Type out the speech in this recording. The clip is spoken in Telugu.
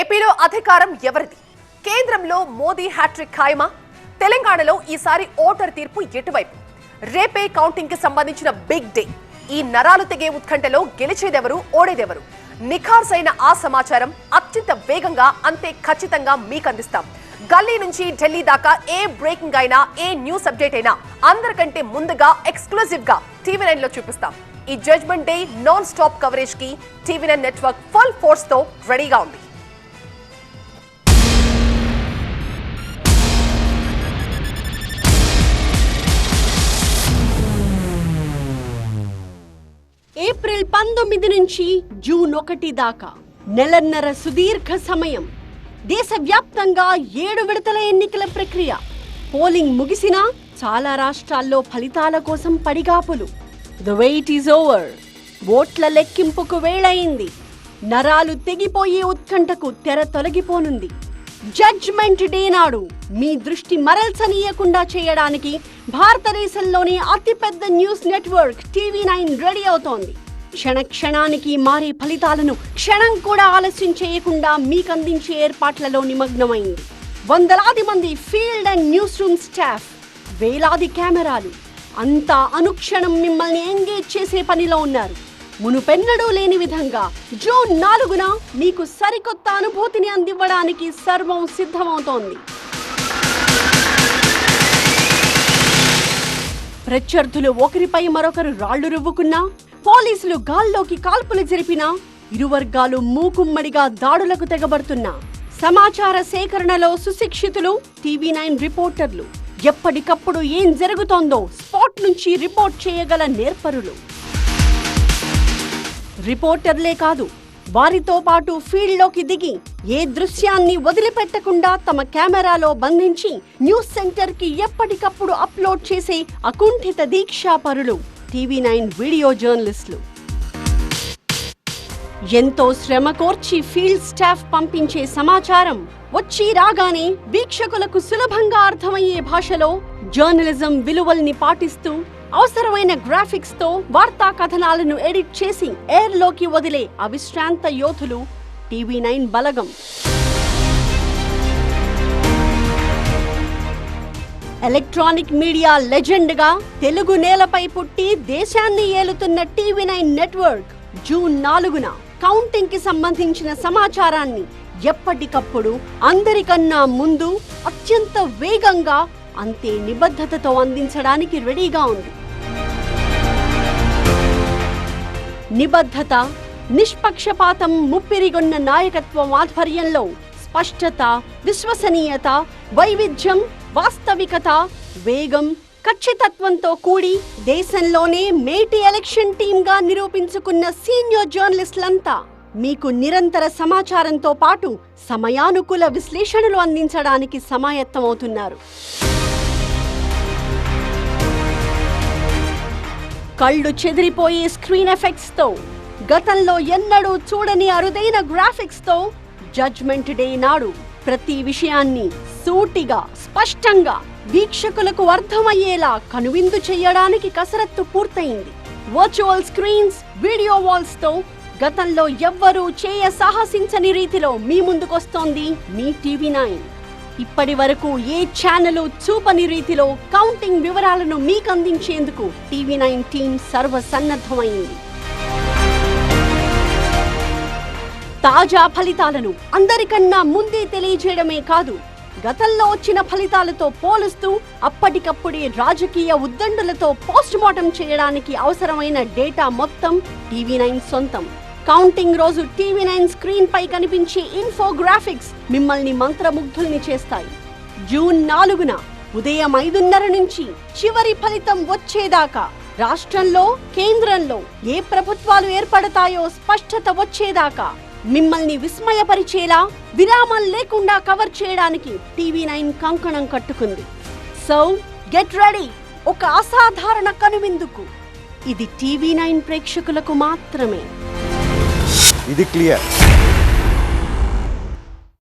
ఏపీలో అధికారం ఎవరిది? కేంద్రంలో మోదీ హ్యాట్రిక్ ఖాయమా? తెలంగాణలో ఈసారి ఓటర్ తీర్పు ఎటువైపు? రేపే కౌంటింగ్కి సంబంధించిన బిగ్ డే. ఈ నరాలు తెగే ఉత్కంఠలో గెలిచేదెవరు ఓడేదెవరు? నిఖార్సైన ఆ సమాచారం అత్యంత వేగంగా అంతే ఖచ్చితంగా మీకు అందిస్తాం గల్లీ నుంచి ఢిల్లీ దాకా ఏ బ్రేకింగ్ అయినా ఏ న్యూస్ అప్డేట్ అయినా అందరికంటే ముందుగా ఎక్స్క్లూజివ్గా టీవీ నైన్లో చూపిస్తాం. ఈ జడ్జ్మెంట్ డే నాన్ స్టాప్ కవరేజ్కి టీవీ నైన్ నెట్వర్క్ ఫుల్ ఫోర్స్తో రెడీగా ఉంది. ఏప్రిల్ పంతొమ్మిది నుంచి జూన్ ఒకటి దాకా. నెలన్నర సుదీర్ఘ సమయం. దేశవ్యాప్తంగా ఏడు విడతల ఎన్నికల ప్రక్రియ. పోలింగ్ ముగిసినా చాలా రాష్ట్రాల్లో ఫలితాల కోసం పడిగాపులు. ద వెయిట్ ఈజ్ ఓవర్ ఓట్ల లెక్కింపుకు వేళయింది. నరాలు తెగిపోయే ఉత్కంఠకు తెర తొలగిపోనుంది. జడ్జ్మెంట్ డే నాడు మీ దృష్టి మరల్చనీయకుండా చేయడానికి భారతదేశంలోని అతిపెద్ద news network TV nine ready అవుతోంది. క్షణ క్షణానికి మారే ఫలితాలను క్షణం కూడా ఆలస్యం చేయకుండా మీకు అందించే ఏర్పాట్లలో నిమగ్నమైంది. వందలాది మంది field and news room staff వేలాది కెమెరాలు అంతా అనుక్షణం మిమ్మల్ని ఎంగేజ్ చేసే పనిలో ఉన్నారు. మునుపెన్నడూ లేని విధంగా జూన్ నాలుగున మీకు సరికొత్త అనుభూతిని అందివ్వడానికి సర్వం సిద్ధమవుతోంది. ప్రత్యర్థులు ఒకరిపై మరొకరు రాళ్ళు రువ్వుకున్నా పోలీసులు గాల్లోకి కాల్పులు జరిపినా ఇరు వర్గాలు మూకుమ్మడిగా దాడులకు తెగబడుతున్నా సమాచార సేకరణలో సుశిక్షితులు టీవీ నైన్ రిపోర్టర్లు. ఎప్పటికప్పుడు ఏం జరుగుతోందో స్పాట్ నుంచి రిపోర్ట్ చేయగల నేర్పరులు. రిపోర్టర్లే కాదు వారితో పాటు ఫీల్డ్లోకి దిగి ఏ దృశ్యాన్ని వదిలిపెట్టకుండా తమ కెమెరాలో బంధించి న్యూస్ సెంటర్కి ఎప్పటికప్పుడు అప్లోడ్ చేసే అకుంఠిత దీక్షాపరులు టీవీ నైన్ వీడియో జర్నలిస్టులు. ఎంతో శ్రమ కోర్చి ఫీల్డ్ స్టాఫ్ పంపించే సమాచారం వచ్చి రాగానే వీక్షకులకు సులభంగా అర్థమయ్యే భాషలో జర్నలిజం విలువల్ని పాటిస్తూ అవసరమైన గ్రాఫిక్స్తో వార్తా కథనాలను ఎడిట్ చేసి ఎయిర్లోకి వదిలే అవిశ్రాంత యోధులు టీవీ నైన్ బలగం. ఎలక్ట్రానిక్ మీడియా లెజెండ్గా తెలుగు నేలపై పుట్టి దేశాన్ని ఏలుతున్న టీవీ నైన్ నెట్వర్క్ జూన్ నాలుగున కౌంటింగ్కి సంబంధించిన సమాచారాన్ని ఎప్పటికప్పుడు అందరికన్నా ముందు అత్యంత వేగంగా అంతే నిబద్ధతతో అందించడానికి రెడీగా ఉంది. నిబద్ధత నిష్పక్షపాతం ముప్పిరిగొన్న నాయకత్వం ఆధ్వర్యంలో స్పష్టత విశ్వసనీయత వైవిధ్యం వాస్తవికత వేగం ఖచ్చితత్వంతో కూడి దేశంలోనే మేటి ఎలక్షన్ టీమ్గా నిరూపించుకున్న సీనియర్ జర్నలిస్టులంతా మీకు నిరంతర సమాచారంతో పాటు సమయానుకూల విశ్లేషణలు అందించడానికి సమాయత్తమవుతున్నారు. కళ్ళు చెదిరిపోయే స్క్రీన్ ఎఫెక్ట్స్తో గతంలో ఎన్నడూ చూడని అరుదైన గ్రాఫిక్స్తో జడ్జ్మెంట్ డే నాడు ప్రతి విషయాన్ని సూటిగా స్పష్టంగా వీక్షకులకు అర్థమయ్యేలా కనువిందు చేయడానికి కసరత్తు పూర్తయింది. వర్చువల్ స్క్రీన్స్ వీడియో వాల్స్తో గతంలో ఎవ్వరూ చేయ సాహసించని రీతిలో మీ ముందుకొస్తోంది మీ టీవీ నైన్. ఇప్పటి వరకు ఏ ఛానల్ చూపని రీతిలో కౌంటింగ్ వివరాలను మీకు అందించేందుకు టీవీ నైన్ టీం సర్వసన్నద్ధమైంది. తాజా ఫలితాలను అందరికన్నా ముందే తెలియజేయడమే కాదు గతంలో వచ్చిన ఫలితాలతో పోలుస్తూ అప్పటికప్పుడే రాజకీయ ఉద్దండులతో పోస్టుమార్టం చేయడానికి అవసరమైన డేటా మొత్తం టీవీ నైన్ సొంతం. కౌంటింగ్ రోజు టీవీ నైన్ స్క్రీన్ పై కనిపించే ఇన్ఫోగ్రాఫిక్స్ మిమ్మల్ని మంత్రముగ్ధుల్ని చేస్తాయి. జూన్ నాలుగున ఉదయం ఐదున్నర నుంచి చివరి ఫలితం వచ్చేదాకా రాష్ట్రంలో కేంద్రంలో ఏ ప్రభుత్వాలు ఏర్పడతాయో స్పష్టత వచ్చేదాకా మిమ్మల్ని విస్మయపరిచేలా విరామం లేకుండా కవర్ చేయడానికి టీవీ నైన్ కంకణం కట్టుకుంది. So get ready! ఒక అసాధారణ కనువిందుకు. ఇది టీవీ నైన్ ప్రేక్షకులకు మాత్రమే. ఇది క్లియర్